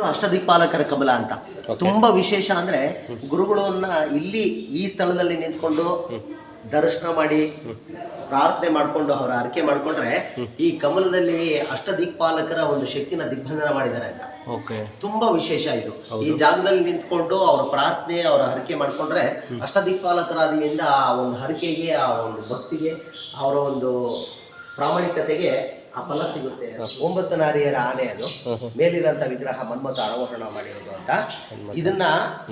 ಹೆಸರು ಅಷ್ಟದಿಕ್ಪಾಲಕರ ಕಮಲ ಅಂತ. ತುಂಬಾ ವಿಶೇಷ ಅಂದ್ರೆ ಗುರುಗಳನ್ನ ಇಲ್ಲಿ ಈ ಸ್ಥಳದಲ್ಲಿ ನಿಂತ್ಕೊಂಡು ದರ್ಶನ ಮಾಡಿ ಪ್ರಾರ್ಥನೆ ಮಾಡ್ಕೊಂಡು ಅವರ ಅರಿಕೆ ಮಾಡ್ಕೊಂಡ್ರೆ ಈ ಕಮಲದಲ್ಲಿ ಅಷ್ಟದಿಕ್ಪಾಲಕರ ಒಂದು ಶಕ್ತಿನ ದಿಗ್ಬಂಧನ ಮಾಡಿದ್ದಾರೆ ಅಂತ. ಓಕೆ ತುಂಬಾ ವಿಶೇಷ ಇದು. ಈ ಜಾಗದಲ್ಲಿ ನಿಂತ್ಕೊಂಡು ಅವರ ಪ್ರಾರ್ಥನೆ ಅವರ ಹರಕೆ ಮಾಡ್ಕೊಂಡ್ರೆ ಅಷ್ಟದಿಕ್ಪಾಲಕರಾದಿಯಿಂದ ಆ ಒಂದು ಹರಕೆಗೆ ಆ ಒಂದು ಭಕ್ತಿಗೆ ಅವರ ಒಂದು ಪ್ರಾಮಾಣಿಕತೆಗೆ ಆ ಫಲ ಸಿಗುತ್ತೆ. ಒಂಬತ್ತು ನಾರಿಯರ ಆನೆ ಅದು. ಮೇಲಿರಂತ ವಿಗ್ರಹ ಮನ್ಮಥ ಆರೋಹಣ ಮಾಡಿರೋದು ಅಂತ. ಇದನ್ನ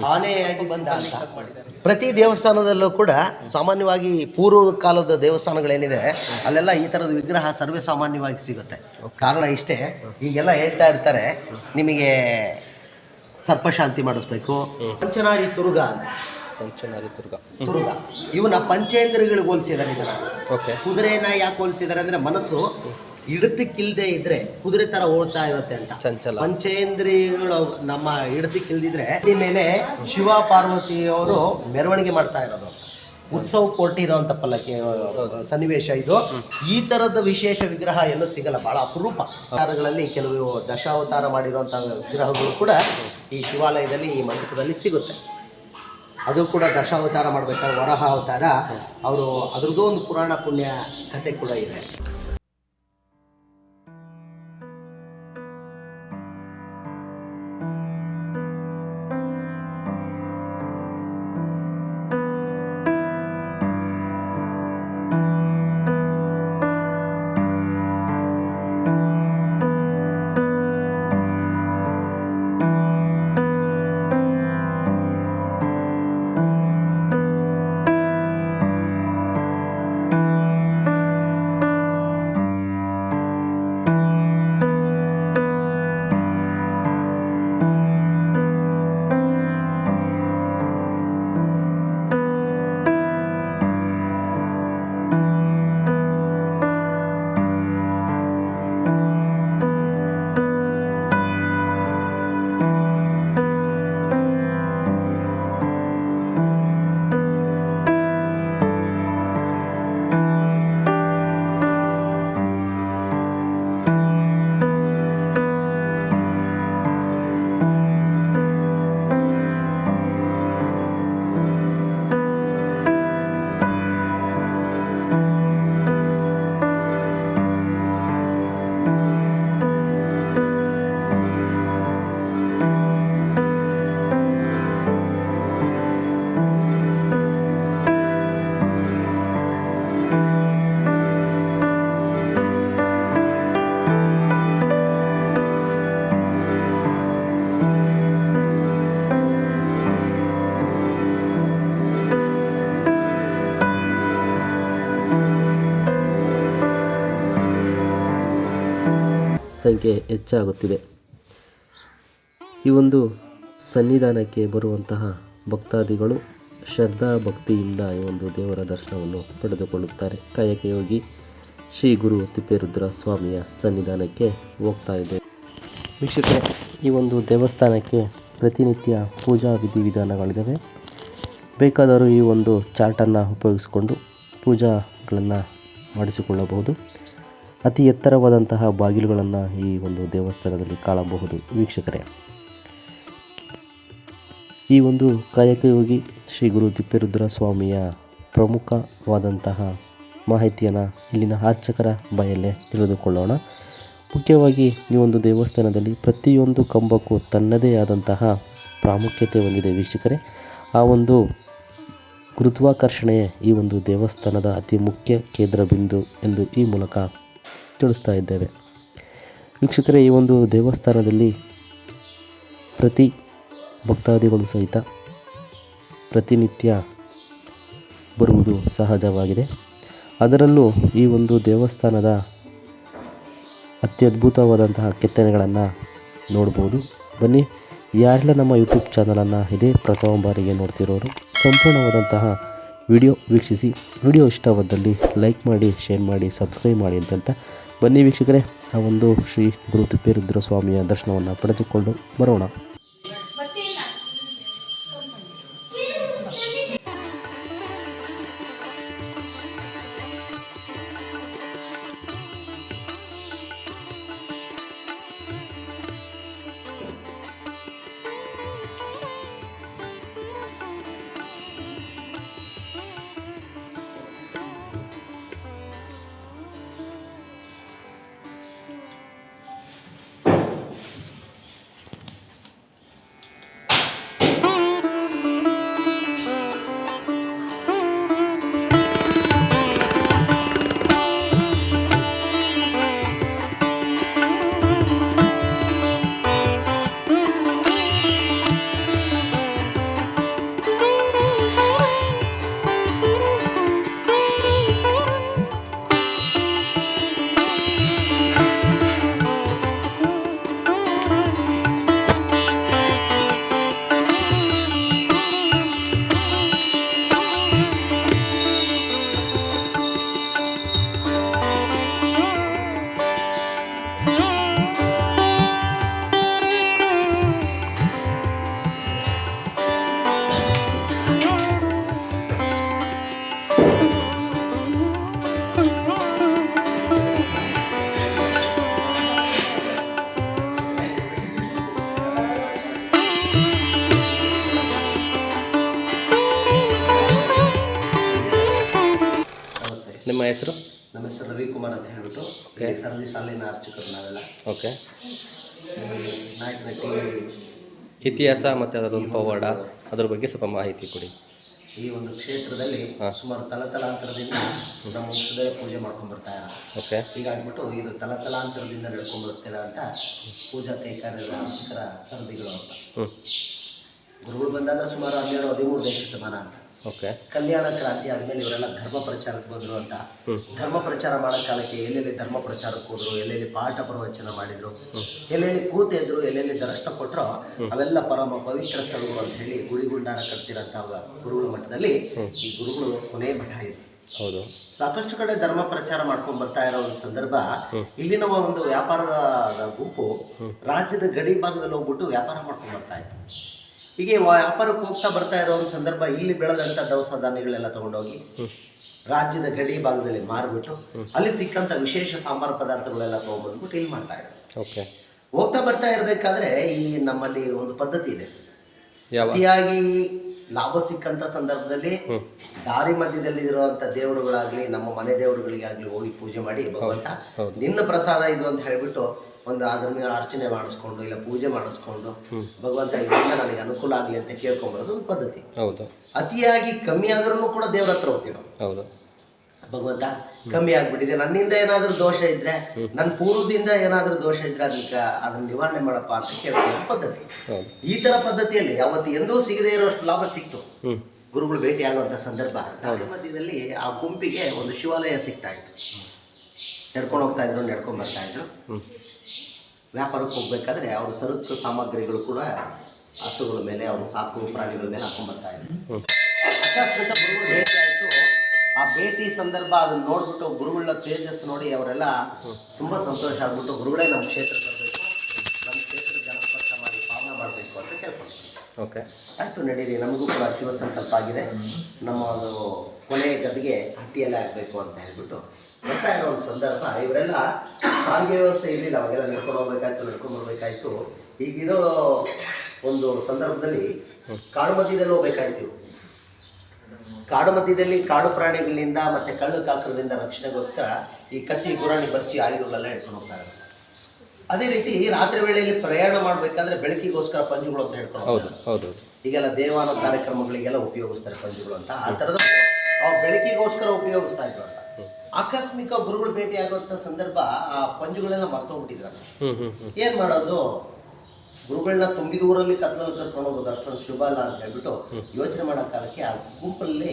ಆನೆಯಾಗಿ ಬಂದ ಅಂತ. ಪ್ರತಿ ದೇವಸ್ಥಾನದಲ್ಲೂ ಕೂಡ ಸಾಮಾನ್ಯವಾಗಿ ಪೂರ್ವ ಕಾಲದ ದೇವಸ್ಥಾನಗಳೇನಿದೆ ಅಲ್ಲೆಲ್ಲ ಈ ಥರದ ವಿಗ್ರಹ ಸರ್ವೇ ಸಾಮಾನ್ಯವಾಗಿ ಸಿಗುತ್ತೆ. ಕಾರಣ ಇಷ್ಟೇ ಈಗೆಲ್ಲ ಹೇಳ್ತಾ ಇರ್ತಾರೆ ನಿಮಗೆ ಸರ್ಪಶಾಂತಿ ಮಾಡಿಸ್ಬೇಕು. ಪಂಚನಾರಿ ತುರುಗ ಅಂತ. ಪಂಚನಾರಿ ದುರ್ಗ ತುರುಗ. ಇವನ್ನ ಪಂಚೇಂದ್ರಿಯಗಳಿಗೆ ಹೋಲಿಸಿದ್ದಾರೆ ಇದನ್ನ. ಓಕೆ. ಕುದುರೆನ ಯಾಕೆ ಹೋಲಿಸಿದ್ದಾರೆ ಅಂದ್ರೆ ಮನಸ್ಸು ಹಿಡಿತಕ್ಕಿಲ್ದೆ ಇದ್ರೆ ಕುದುರೆ ತರ ಓಡ್ತಾ ಇರುತ್ತೆ ಅಂತ. ಚಂಚಲ. ಪಂಚೇಂದ್ರಿಯಗಳು ನಮ್ಮ ಹಿಡಿತಕ್ಕಿಲ್ದಿದ್ರೆ ಈ ಮೇಲೆ ಶಿವ ಪಾರ್ವತಿಯವರು ಮೆರವಣಿಗೆ ಮಾಡ್ತಾ ಇರೋದು. ಉತ್ಸವ ಕೊಟ್ಟಿರೋಂಥ ಪಲ್ಲಕ್ಕಿ ಸನ್ನಿವೇಶ ಇದು. ಈ ತರದ ವಿಶೇಷ ವಿಗ್ರಹ ಎಲ್ಲೂ ಸಿಗಲ್ಲ ಬಹಳ ಅಪರೂಪ. ಅವತಾರಗಳಲ್ಲಿ ಕೆಲವು ದಶಾವತಾರ ಮಾಡಿರುವಂಥ ವಿಗ್ರಹಗಳು ಕೂಡ ಈ ಶಿವಾಲಯದಲ್ಲಿ ಈ ಮಂಟಪದಲ್ಲಿ ಸಿಗುತ್ತೆ. ಅದು ಕೂಡ ದಶಾವತಾರ ಮಾಡ್ಬೇಕಾದ್ರೆ ವರಹ ಅವತಾರ. ಅವರು ಅದ್ರದ್ದು ಒಂದು ಪುರಾಣ ಪುಣ್ಯ ಕಥೆ ಕೂಡ ಇದೆ. ಸಂಖ್ಯೆ ಹೆಚ್ಚಾಗುತ್ತಿದೆ. ಈ ಒಂದು ಸನ್ನಿಧಾನಕ್ಕೆ ಬರುವಂತಹ ಭಕ್ತಾದಿಗಳು ಶ್ರದ್ಧಾ ಭಕ್ತಿಯಿಂದ ಈ ಒಂದು ದೇವರ ದರ್ಶನವನ್ನು ಪಡೆದುಕೊಳ್ಳುತ್ತಾರೆ. ಕಾಯಕ ಯೋಗಿ ಶ್ರೀ ಗುರು ತಿಪ್ಪೇರುದ್ರ ಸ್ವಾಮಿಯ ಸನ್ನಿಧಾನಕ್ಕೆ ಹೋಗ್ತಾ ಇದೆ ವೀಕ್ಷಕರೇ, ಈ ಒಂದು ದೇವಸ್ಥಾನಕ್ಕೆ ಪ್ರತಿನಿತ್ಯ ಪೂಜಾ ವಿಧಿವಿಧಾನಗಳಿದ್ದಾವೆ ಬೇಕಾದರೂ ಈ ಒಂದು ಚಾರ್ಟನ್ನು ಉಪಯೋಗಿಸಿಕೊಂಡು ಪೂಜಾಗಳನ್ನು ಮಾಡಿಸಿಕೊಳ್ಳಬಹುದು. ಅತಿ ಎತ್ತರವಾದಂತಹ ಬಾಗಿಲುಗಳನ್ನು ಈ ಒಂದು ದೇವಸ್ಥಾನದಲ್ಲಿ ಕಾಣಬಹುದು ವೀಕ್ಷಕರೇ. ಈ ಒಂದು ಕಾಯಕಯೋಗಿ ಶ್ರೀ ಗುರು ತಿಪ್ಪೇರುದ್ರ ಸ್ವಾಮಿಯ ಪ್ರಮುಖವಾದಂತಹ ಮಾಹಿತಿಯನ್ನು ಇಲ್ಲಿನ ಅರ್ಚಕರ ಬಾಯಲ್ಲೇ ತಿಳಿದುಕೊಳ್ಳೋಣ. ಮುಖ್ಯವಾಗಿ ಈ ಒಂದು ದೇವಸ್ಥಾನದಲ್ಲಿ ಪ್ರತಿಯೊಂದು ಕಂಬಕ್ಕೂ ತನ್ನದೇ ಆದಂತಹ ಪ್ರಾಮುಖ್ಯತೆ ಹೊಂದಿದೆ ವೀಕ್ಷಕರೇ. ಆ ಒಂದು ಗುರುತ್ವಾಕರ್ಷಣೆಯೇ ಈ ಒಂದು ದೇವಸ್ಥಾನದ ಅತಿ ಮುಖ್ಯ ಕೇಂದ್ರ ಬಿಂದು ಎಂದು ಈ ಮೂಲಕ ತಿಳಿಸ್ತಾ ಇದ್ದೇವೆ. ವೀಕ್ಷಕರೇ, ಈ ಒಂದು ದೇವಸ್ಥಾನದಲ್ಲಿ ಪ್ರತಿ ಭಕ್ತಾದಿಗಳು ಸಹಿತ ಪ್ರತಿನಿತ್ಯ ಬರುವುದು ಸಹಜವಾಗಿದೆ. ಅದರಲ್ಲೂ ಈ ಒಂದು ದೇವಸ್ಥಾನದ ಅತ್ಯದ್ಭುತವಾದಂತಹ ಕೆತ್ತನೆಗಳನ್ನು ನೋಡ್ಬೋದು. ಬನ್ನಿ, ಯಾರೆಲ್ಲ ನಮ್ಮ ಯೂಟ್ಯೂಬ್ ಚಾನಲನ್ನು ಇದೇ ಪ್ರಥಮ ಬಾರಿಗೆ ನೋಡ್ತಿರೋರು, ಸಂಪೂರ್ಣವಾದಂತಹ ವಿಡಿಯೋ ವೀಕ್ಷಿಸಿ. ವಿಡಿಯೋ ಇಷ್ಟವಾದಲ್ಲಿ ಲೈಕ್ ಮಾಡಿ, ಶೇರ್ ಮಾಡಿ, ಸಬ್ಸ್ಕ್ರೈಬ್ ಮಾಡಿ ಅಂತ ಬನ್ನಿ ವೀಕ್ಷಕರೇ ಆ ಒಂದು ಶ್ರೀ ಗುರು ತಿಪ್ಪೇರುದ್ರ ಸ್ವಾಮಿಯ ದರ್ಶನವನ್ನು ಪಡೆದುಕೊಂಡು ಬರೋಣ. ಸರದಿ ಸಾಲಿನ ಅರ್ಚಕರು ನಾವೆಲ್ಲ ಓಕೆ ಇತಿಹಾಸ ಮತ್ತು ಅದರೊಂದು ಪವಾಡ ಅದ್ರ ಬಗ್ಗೆ ಸ್ವಲ್ಪ ಮಾಹಿತಿ ಕೊಡಿ. ಈ ಒಂದು ಕ್ಷೇತ್ರದಲ್ಲಿ. ಸುಮಾರು ತಲತಲಾಂತರದಿಂದ ನಮ್ಮ ವಂಶದವರೇ ಪೂಜೆ ಮಾಡ್ಕೊಂಡ್ ಬರ್ತಾ ಇದ್ದಾರೆ ಓಕೆ ಹೀಗಾಗ್ಬಿಟ್ಟು ಇದು ತಲತಲಾಂತರದಿಂದ ನಡ್ಕೊಂಡ್ ಬರ್ತಿಲ್ಲ ಅಂತ ಪೂಜಾ ಕೈಕಾರ್ಯದ ಅರ್ಚಕರ ಸರದಿಗಳು ಅಂತ. ಹ್ಞೂ ಗುರುಗಳು ಬಂದಾಗ ಸುಮಾರು ಹನ್ನೆರಡು ಹದಿಮೂರು ಶತಮಾನ ಅಂತ. ಓಕೆ ಕಲ್ಯಾಣ ಕ್ರಾಂತಿ ಆದ್ಮೇಲೆ ಇವರೆಲ್ಲ ಧರ್ಮ ಪ್ರಚಾರಕ್ಕೆ ಬಂದ್ರು ಅಂತ. ಧರ್ಮ ಪ್ರಚಾರ ಮಾಡೋ ಕಾಲಕ್ಕೆ ಎಲ್ಲೆಲ್ಲಿ ಧರ್ಮ ಪ್ರಚಾರಕ್ಕೆ ಹೋದ್ರು ಎಲ್ಲೆಲ್ಲಿ ಪಾಠ ಪ್ರವಚನ ಮಾಡಿದ್ರು ಎಲ್ಲೆಲ್ಲಿ ಕೂತಿದ್ರು ಎಲ್ಲೆಲ್ಲಿ ದರ್ಶನ ಕೊಟ್ರು ಅವೆಲ್ಲ ಪರಮ ಪವಿತ್ರ ಸ್ಥಳಗಳು ಅಂತ ಹೇಳಿ ಗುಡಿ ಗುಂಡಾರ ಕಟ್ತಿರಂತ ಗುರುಗಳ ಮಠದಲ್ಲಿ ಈ ಗುರುಗಳು ಕೊನೆ ಮಠ ಇದೆ. ಹೌದು. ಸಾಕಷ್ಟು ಕಡೆ ಧರ್ಮ ಪ್ರಚಾರ ಮಾಡ್ಕೊಂಡ್ ಬರ್ತಾ ಇರೋ ಒಂದು ಸಂದರ್ಭ. ಇಲ್ಲಿನ ಒಂದು ವ್ಯಾಪಾರದ ಗುಂಪು ರಾಜ್ಯದ ಗಡಿ ಭಾಗದಲ್ಲಿ ಹೋಗ್ಬಿಟ್ಟು ವ್ಯಾಪಾರ ಮಾಡ್ಕೊಂಡ್ ಬರ್ತಾ ಇತ್ತು. ಹೀಗೆ ವ್ಯಾಪಾರಕ್ಕೆ ಹೋಗ್ತಾ ಬರ್ತಾ ಇರೋ ಒಂದು ಸಂದರ್ಭ ಇಲ್ಲಿ ಬೆಳೆದಂತ ದವಸ ಧಾನ್ಯಗಳೆಲ್ಲ ತಗೊಂಡೋಗಿ ರಾಜ್ಯದ ಗಡಿ ಭಾಗದಲ್ಲಿ ಮಾರ್ಬಿಟ್ಟು ಅಲ್ಲಿ ಸಿಕ್ಕಂತ ವಿಶೇಷ ಸಾಂಬಾರ ಪದಾರ್ಥಗಳೆಲ್ಲ ತಗೊಂಡ್ಬಂದ್ಬಿಟ್ಟು ಇಲ್ಲಿ ಮಾಡ್ತಾ ಇದ್ದಾರೆ. ಓಕೆ. ಹೋಗ್ತಾ ಬರ್ತಾ ಇರಬೇಕಾದ್ರೆ ಈ ನಮ್ಮಲ್ಲಿ ಒಂದು ಪದ್ಧತಿ ಇದೆ. ಅತಿಯಾಗಿ ಲಾಭ ಸಿಕ್ಕಂತ ಸಂದರ್ಭದಲ್ಲಿ ದಾರಿ ಮಧ್ಯದಲ್ಲಿ ಇರುವಂತ ದೇವರುಗಳಾಗ್ಲಿ ನಮ್ಮ ಮನೆ ದೇವರುಗಳಿಗಾಗ್ಲಿ ಹೋಗಿ ಪೂಜೆ ಮಾಡಿ ಭಗವಂತ. ನಿನ್ನ ಪ್ರಸಾದ ಇದು ಅಂತ ಹೇಳ್ಬಿಟ್ಟು ಒಂದು ಮೇಲೆ ಅರ್ಚನೆ ಮಾಡಿಸ್ಕೊಂಡು ಇಲ್ಲ ಪೂಜೆ ಮಾಡಿಸ್ಕೊಂಡು ಭಗವಂತ ಇದರಿಂದ ನನಗೆ ಅನುಕೂಲ ಆಗ್ಲಿ ಅಂತ ಕೇಳ್ಕೊಂಬರೋದು ಒಂದು ಪದ್ಧತಿ. ಹೌದು. ಅತಿಯಾಗಿ ಕಮ್ಮಿ ಆದ್ರೂ ಕೂಡ ದೇವ್ರ ಹತ್ರ ಹೋಗ್ತೀವಿ ನಾವು. ಹೌದು. ಭಗವಂತ ಕಮ್ಮಿ ಆಗ್ಬಿಟ್ಟಿದೆ. ನನ್ನಿಂದ ಏನಾದರೂ ದೋಷ ಇದ್ರೆ ನನ್ನ ಪೂರ್ವದಿಂದ ಏನಾದ್ರೂ ದೋಷ ಇದ್ರೆ ಅದಕ್ಕೆ ಅದನ್ನ ನಿವಾರಣೆ ಮಾಡಪ್ಪ ಅಂತ ಕೇಳ್ಕೊಳ್ಳೋ ಪದ್ಧತಿ. ಈ ತರ ಪದ್ಧತಿಯಲ್ಲಿ ಅವತ್ತು ಎಂದೂ ಸಿಗದೇ ಇರೋಷ್ಟು ಲಾಭ ಸಿಕ್ತು. ಗುರುಗಳು ಭೇಟಿ ಆಗುವಂಥ ಸಂದರ್ಭ. ದಾರಿ ಮಧ್ಯದಲ್ಲಿ ಆ ಗುಂಪಿಗೆ ಒಂದು ಶಿವಾಲಯ ಸಿಗ್ತಾ ಇತ್ತು ನಡ್ಕೊಂಡು ಹೋಗ್ತಾ ಇದ್ರು ನಡ್ಕೊಂಡು ಬರ್ತಾ ಇದ್ರು. ವ್ಯಾಪಾರಕ್ಕೆ ಹೋಗ್ಬೇಕಾದ್ರೆ ಅವ್ರ ಸರಕು ಸಾಮಗ್ರಿಗಳು ಕೂಡ ಹಸುಗಳ ಮೇಲೆ ಅವ್ರ ಸಾಕು ಪ್ರಾಣಿಗಳ ಮೇಲೆ ಹಾಕೊಂಡ್ ಬರ್ತಾ ಇದ್ರು. ಅಕಸ್ಮಾತ್ ಗುರುಗಳು ಭೇಟಿ ಆಯ್ತು. ಆ ಭೇಟಿ ಸಂದರ್ಭ ಅದನ್ನ ನೋಡ್ಬಿಟ್ಟು ಗುರುಗಳ ತೇಜಸ್ ನೋಡಿ ಅವರೆಲ್ಲ ತುಂಬಾ ಸಂತೋಷ ಆಗ್ಬಿಟ್ಟು ಗುರುಗಳೇ ನಮ್ಮ ಕ್ಷೇತ್ರ ಬರಬೇಕು ನಮ್ಮ ಕ್ಷೇತ್ರ ಜನಸ್ಪರ್ಶ ಮಾಡಿ ಪಾವನ ಮಾಡಬೇಕು ಅಂತ ಕೇಳ್ಕೊಂಡ್ರು. ಓಕೆ. ಆಯ್ತು ನಡೀರಿ. ನಮಗೂ ಕೂಡ ಶಿವ ಸಂಕಲ್ಪ ಆಗಿದೆ. ನಮ್ಮ ಒಂದು ಕೊನೆಯ ಗದ್ದಿಗೆ ಹಟ್ಟಿಯಲ್ಲೇ ಆಗಬೇಕು ಅಂತ ಹೇಳ್ಬಿಟ್ಟು ಬರ್ತಾ ಇರೋ ಒಂದು ಸಂದರ್ಭ ಇವರೆಲ್ಲ ಸಾರಿಗೆ ವ್ಯವಸ್ಥೆ ಇರಲಿಲ್ಲ ಅವಾಗೆಲ್ಲ ನಡ್ಕೊಂಡು ಹೋಗ್ಬೇಕಾಯ್ತು ನಡ್ಕೊಂಡು ಬರ್ಬೇಕಾಯ್ತು. ಈಗಿರೋ ಒಂದು ಸಂದರ್ಭದಲ್ಲಿ ಕಾಡು ಮಧ್ಯದಲ್ಲಿ ಹೋಗ್ಬೇಕಾಯ್ತು. ಕಾಡು ಮಧ್ಯದಲ್ಲಿ ಕಾಡು ಪ್ರಾಣಿಗಳಿಂದ ಮತ್ತೆ ಕಳ್ಳು ಕಾಕರದಿಂದ ರಕ್ಷಣೆಗೋಸ್ಕರ ಈ ಕತ್ತಿ ಗುರಾಣಿ ಬರ್ಚಿ ಆಯುಧಗಳೆಲ್ಲ ಹಿಡ್ಕೊಂಡು ಹೋಗ್ತಾರೆ. ಅದೇ ರೀತಿ ರಾತ್ರಿ ವೇಳೆಯಲ್ಲಿ ಪ್ರಯಾಣ ಮಾಡಬೇಕಾದ್ರೆ ಬೆಳಕಿಗೋಸ್ಕರ ಪಂಜುಗಳು ಅಂತ ಹೇಳ್ಕೊಂಡು ಹೌದು ಹೋಗ್ತಾರೆ. ಹೌದು ಈಗೆಲ್ಲ ದೇವಾನ ಕಾರ್ಯಕ್ರಮಗಳಿಗೆಲ್ಲ ಉಪಯೋಗಿಸ್ತಾರೆ ಪಂಜುಗಳು ಅಂತ. ಆ ಥರದ ಅವು ಬೆಳಕಿಗೋಸ್ಕರ ಉಪಯೋಗಿಸ್ತಾ ಇದ್ರು ಅಂತ. ಆಕಸ್ಮಿಕ ಗುರುಗಳು ಭೇಟಿ ಆಗುವಂತ ಸಂದರ್ಭ ಆ ಪಂಜುಗಳೆಲ್ಲ ಮರ್ತೋಗ್ಬಿಟ್ಟಿದ್ರಲ್ಲ ಏನ್ ಮಾಡೋದು? ಗುರುಗಳನ್ನ ತುಂಬಿದ ಊರಲ್ಲಿ ಕತ್ಲಲ್ಲಿ ಕರ್ಕೊಂಡು ಹೋಗೋದು ಅಷ್ಟೊಂದು ಶುಭ ಅಲ್ಲ ಅಂತ ಹೇಳ್ಬಿಟ್ಟು ಯೋಚನೆ ಮಾಡೋ ಕಾಲಕ್ಕೆ ಆ ಗುಂಪಲ್ಲಿ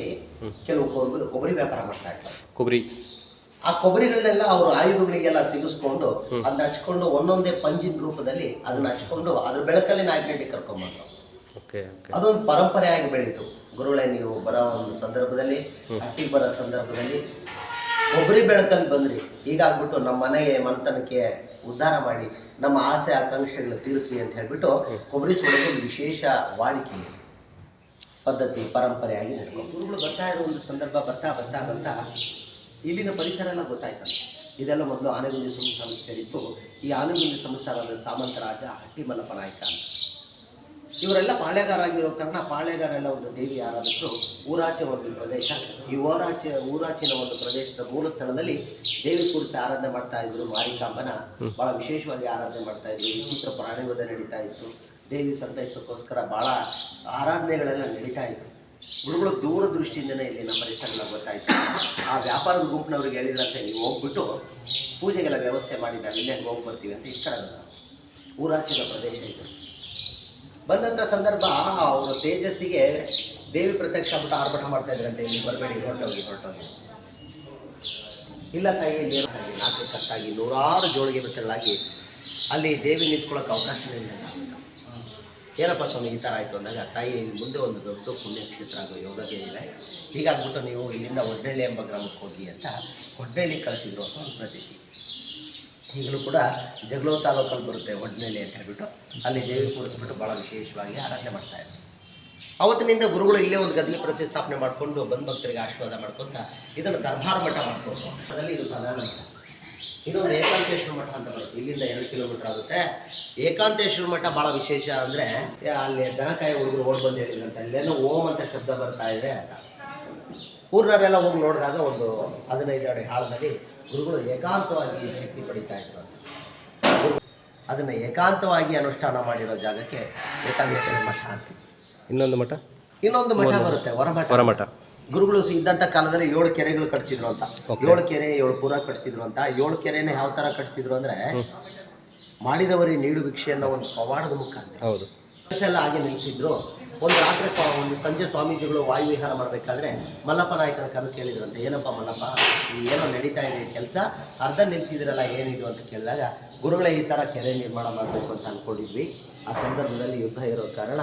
ಕೆಲವು ಕೊಬ್ಬರಿ ವ್ಯಾಪಾರ ಮಾಡ್ತಾ ಇದ್ದಾರೆ ಕೊಬ್ಬರಿ. ಆ ಕೊಬ್ಬರಿಗಳನ್ನೆಲ್ಲ ಅವರು ಆಯುಧಗಳಿಗೆಲ್ಲ ಸಿಗಿಸ್ಕೊಂಡು ಅದನ್ನ ಹಚ್ಕೊಂಡು ಒಂದೊಂದೇ ಪಂಜಿನ ರೂಪದಲ್ಲಿ ಅದನ್ನ ಹಚ್ಕೊಂಡು ಅದ್ರ ಬೆಳಕಲ್ಲಿ ನಾಯಕನಹಟ್ಟಿ ಕರ್ಕೊಂಡ್ಬಂದ್ರು ಅದೊಂದು ಪರಂಪರೆಯಾಗಿ ಬೆಳೀತು. ಗುರುಗಳೇ ನೀವು ಬರೋ ಒಂದು ಸಂದರ್ಭದಲ್ಲಿ ಹಟ್ಟಿ ಬರೋ ಸಂದರ್ಭದಲ್ಲಿ ಕೊಬ್ಬರಿ ಬೆಳಕಲ್ಲಿ ಬಂದ್ರಿ. ಹೀಗಾಗ್ಬಿಟ್ಟು ನಮ್ಮ ಮನೆಗೆ ಮನೆತನಕ್ಕೆ ಉದ್ಧಾರ ಮಾಡಿ. ನಮ್ಮ ಆಸೆ ಆಕಾಂಕ್ಷೆಗಳನ್ನ ತೀರಿಸ್ಲಿ ಅಂತ ಹೇಳ್ಬಿಟ್ಟು ಕೊಬ್ಬರಿ ಸುಡೋದು ಒಂದು ವಿಶೇಷ ವಾಡಿಕೆ ಪದ್ಧತಿ ಪರಂಪರೆಯಾಗಿ ನಡ್ಕೊಂಡು ಗುರುಗಳು ಬರ್ತಾ ಇರೋ ಒಂದು ಸಂದರ್ಭ ಬರ್ತಾ ಬರ್ತಾ ಬರ್ತಾ ಇಲ್ಲಿನ ಪರಿಸರ ಎಲ್ಲ ಗೊತ್ತಾಯ್ತಂತೆ ಇದೆಲ್ಲ ಮೊದಲು ಆನೆಗುಂದಿ ಸಂಸ್ಥಾನ ಸೇರಿತ್ತು. ಈ ಆನೆಗುಂದಿ ಸಂಸ್ಥಾನದ ಸಾಮಂತರಾಜ ಹಟ್ಟಿ ಮಲ್ಲಪ್ಪನಾಯ್ಕ ಇವರೆಲ್ಲ ಪಾಳ್ಯಗಾರ ಆಗಿರೋ ಕಾರಣ ಪಾಳ್ಯಗಾರ ಎಲ್ಲ ಒಂದು ದೇವಿ ಆರಾಧಕರು ಊರಾಚೆ ಒಂದು ಪ್ರದೇಶ ಈ ಊರಾಚೆ ಊರಾಚಿನ ಒಂದು ಪ್ರದೇಶದ ಮೂಲ ಸ್ಥಳದಲ್ಲಿ ದೇವಿ ಕೂರಿಸಿ ಆರಾಧನೆ ಮಾಡ್ತಾ ಇದ್ರು ಮಾರಿಕಾಂಬನ ಬಹಳ ವಿಶೇಷವಾಗಿ ಆರಾಧನೆ ಮಾಡ್ತಾ ಇದ್ರು ವಿಚಿತ್ರ ಪ್ರಾಣಿವಧ ನಡೀತಾ ಇತ್ತು. ದೇವಿ ಸಂತೈಸೋಕ್ಕೋಸ್ಕರ ಬಹಳ ಆರಾಧನೆಗಳೆಲ್ಲ ನಡೀತಾ ಇತ್ತು. ಗುರುಗಳು ದೂರದೃಷ್ಟಿಯಿಂದನೇ ಇಲ್ಲಿ ನಮ್ಮ ಪರಿಸರ ಗೊತ್ತಾಯ್ತು. ಆ ವ್ಯಾಪಾರದ ಗುಂಪಿನವ್ರಿಗೆ ಹೇಳಿದ್ರಂತೆ ನೀವು ಹೋಗ್ಬಿಟ್ಟು ಪೂಜೆಗೆಲ್ಲ ವ್ಯವಸ್ಥೆ ಮಾಡಿ ನಾವು ಇಲ್ಲೇ ಹೋಗಿ ಬರ್ತೀವಿ ಅಂತ ಇಷ್ಟ ಊರಾಚಿನ ಪ್ರದೇಶ ಇದು. ಬಂದಂಥ ಸಂದರ್ಭ ಅವರು ತೇಜಸ್ಸಿಗೆ ದೇವಿ ಪ್ರತ್ಯಕ್ಷ ಆಗ್ಬಿಟ್ಟು ಆರ್ಭಟ ಮಾಡ್ತಾ ಇದ್ರಂತೆ ಇಲ್ಲಿ ಬರಬೇಡಿ ಹೊರಟೋಗಿ ಹೊರಟೋಗಿ. ಇಲ್ಲ ತಾಯಿ ತಾಯಿ, ನಾಲ್ಕು ಕಟ್ಟಾಗಿ ನೂರಾರು ಜೋಳಿಗೆ ಬಿಟ್ಟಲ್ಲಾಗಿ ಅಲ್ಲಿ ದೇವಿ ನಿಂತ್ಕೊಳ್ಳೋಕೆ ಅವಕಾಶ ಇಲ್ಲ. ಏನಪ್ಪ ಸ್ವಾಮಿ ಈ ಥರ ಆಯಿತು ಅಂದಾಗ ತಾಯಿ ಮುಂದೆ ಒಂದು ದೊಡ್ಡ ಪುಣ್ಯಕ್ಷೇತ್ರ ಆಗೋ ಯೋಗಗೆ ಇದೆ. ಹೀಗಾಗ್ಬಿಟ್ಟು ನೀವು ಇಲ್ಲಿಂದ ಒಡ್ಡಳ್ಳಿ ಎಂಬ ಗ್ರಾಮಕ್ಕೆ ಹೋಗಿ ಅಂತ ಒಡ್ಡಳ್ಳಿ ಕಳಿಸಿದ್ರು ಅಂತ ಒಂದು ಪ್ರತೀತಿ. ಈಗಲೂ ಕೂಡ ಜಗಳೂರು ತಾಲೂಕಲ್ಲಿ ಬರುತ್ತೆ ಒಡ್ನೇಲಿ ಅಂತ ಹೇಳ್ಬಿಟ್ಟು. ಅಲ್ಲಿ ದೇವಿ ಕೂರಿಸ್ಬಿಟ್ಟು ಭಾಳ ವಿಶೇಷವಾಗಿ ಆರಾಧನೆ ಮಾಡ್ತಾ ಇದ್ದಾರೆ. ಅವತ್ತಿನಿಂದ ಗುರುಗಳು ಇಲ್ಲೇ ಒಂದು ಗದ್ದಲಿ ಪ್ರತಿಷ್ಠಾಪನೆ ಮಾಡಿಕೊಂಡು ಬಂದು ಭಕ್ತರಿಗೆ ಆಶೀರ್ವಾದ ಮಾಡ್ಕೊಂತ ಇದನ್ನು ದರ್ಬಾರ ಮಠ ಮಾಡ್ಕೊಂಡು ಅದರಲ್ಲಿ ಇದು ಪ್ರಧಾನ ಮಠ. ಇನ್ನೊಂದು ಏಕಾಂತೇಶ್ವರ ಮಠ ಅಂತ ಬರುತ್ತೆ. ಇಲ್ಲಿಂದ ಎರಡು ಕಿಲೋಮೀಟರ್ ಆಗುತ್ತೆ. ಏಕಾಂತೇಶ್ವರ ಮಠ ಭಾಳ ವಿಶೇಷ ಅಂದರೆ ಅಲ್ಲಿ ದನಕಾಯಿ ಹುಡುಗರು ಓಡ್ ಬಂದು ಹೇಳಿದ್ರಂತ ಇಲ್ಲೇನೋ ಓಂ ಅಂತ ಶಬ್ದ ಬರ್ತಾ ಇದೆ ಅಂತ. ಊರ್ನವರೆಲ್ಲ ಹೋಗಿ ನೋಡಿದಾಗ ಒಂದು ಹದಿನೈದು ಅಡಿ ಹಾಳದಲ್ಲಿ ಗುರುಗಳು ಏಕಾಂತವಾಗಿ ಶಕ್ತಿ ಪಡಿತಾ ಇದ್ರು ಅದನ್ನು ಏಕಾಂತವಾಗಿ ಅನುಷ್ಠಾನ ಮಾಡಿರೋ ಜಾಗಕ್ಕೆ ಏಕಾಂತೇಶ್ವರ ಮಠ ಅಂತ ಇನ್ನೊಂದು ಮಠ? ಇನ್ನೊಂದು ಮಠ ಬರುತ್ತೆ ಹೊರಮಠ. ಹೊರಮಠ. ಗುರುಗಳು ಇದ್ದಂತ ಇದ್ದಂಥ ಕಾಲದಲ್ಲಿ ಏಳು ಕೆರೆಗಳು ಕಟ್ಸಿದ್ರು ಅಂತ. ಏಳು ಕೆರೆ ಏಳು ಪುರ ಕಟ್ಸಿದ್ರು ಅಂತ. ಏಳು ಕೆರೆನ ಯಾವ ತರ ಕಟ್ಸಿದ್ರು ಅಂದ್ರೆ ಮಾಡಿದವರಿಗೆ ನೀಡು ಭಿಕ್ಷೆ ಅನ್ನೋ ಒಂದು ಪವಾಡದ ಮುಖಾಂತರ. ಹೌದು. ಕೆಲಸ ಎಲ್ಲ ಹಾಗೆ ನಿಲ್ಲಿಸಿದ್ರು ಒಂದು ರಾತ್ರಿ ಸ್ವಾ, ಒಂದು ಸಂಜೆ ಸ್ವಾಮೀಜಿಗಳು ವಾಯುವಿಹಾರ ಮಾಡಬೇಕಾದ್ರೆ ಮಲ್ಲಪ್ಪ ನಾಯಕನ ಕರೆದು ಕೇಳಿದ್ರಂತೆ. ಏನಪ್ಪ ಮಲ್ಲಪ್ಪ ಏನೋ ನಡೀತಾ ಇದೆ ಕೆಲಸ, ಅರ್ಧ ನಿಲ್ಲಿಸಿದ್ರಲ್ಲ ಏನಿದು ಅಂತ ಕೇಳಿದಾಗ, ಗುರುಗಳೇ ಈ ಥರ ಕೆರೆ ನಿರ್ಮಾಣ ಮಾಡಬೇಕು ಅಂತ ಅಂದ್ಕೊಂಡಿದ್ವಿ ಆ ಸಂದರ್ಭದಲ್ಲಿ ಯುದ್ಧ ಇರೋ ಕಾರಣ